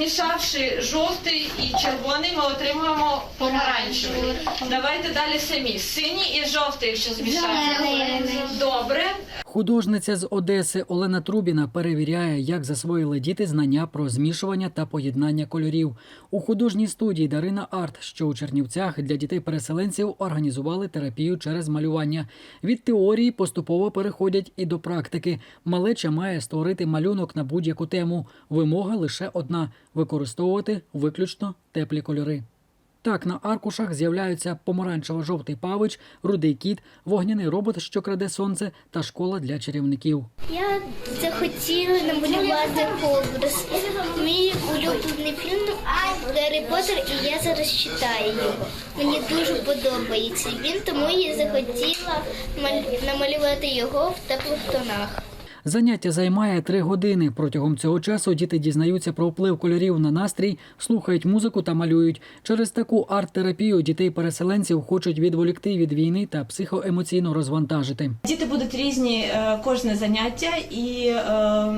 змішавши жовтий і червоний, ми отримуємо помаранчевий. Давайте далі самі. Синій і жовтий, якщо змішати. Добре. Художниця з Одеси Олена Трубіна перевіряє, як засвоїли діти знання про змішування та поєднання кольорів. У художній студії Дарина Арт, що у Чернівцях для дітей-переселенців організували терапію через малювання. Від теорії поступово переходять і до практики. Малеча має створити малюнок на будь-яку тему. Вимога лише одна використовувати виключно теплі кольори. Так, на аркушах з'являються помаранчево-жовтий павич, рудий кіт, вогняний робот, що краде сонце, та школа для чарівників. Я захотіла намалювати образ. Мій улюблений фільм Гаррі Поттер, і я зараз читаю його. Мені дуже подобається він, тому я захотіла намалювати його в теплих тонах. Заняття займає три години. Протягом цього часу діти дізнаються про вплив кольорів на настрій, слухають музику та малюють. Через таку арт-терапію дітей-переселенців хочуть відволікти від війни та психоемоційно розвантажити. Діти будуть різні е, кожне заняття, і е,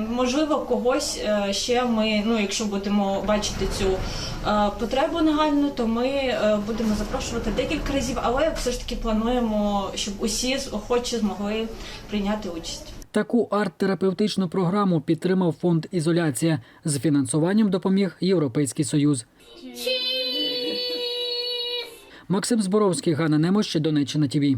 можливо когось е, ще ми, ну якщо будемо бачити цю потребу нагальну, то ми будемо запрошувати декілька разів, але все ж таки плануємо, щоб усі охочі змогли прийняти участь. Таку арт-терапевтичну програму підтримав фонд Ізоляція. З фінансуванням допоміг Європейський Союз. Максим Зборовський, Ганна Немощ, Донеччина ТІВІ.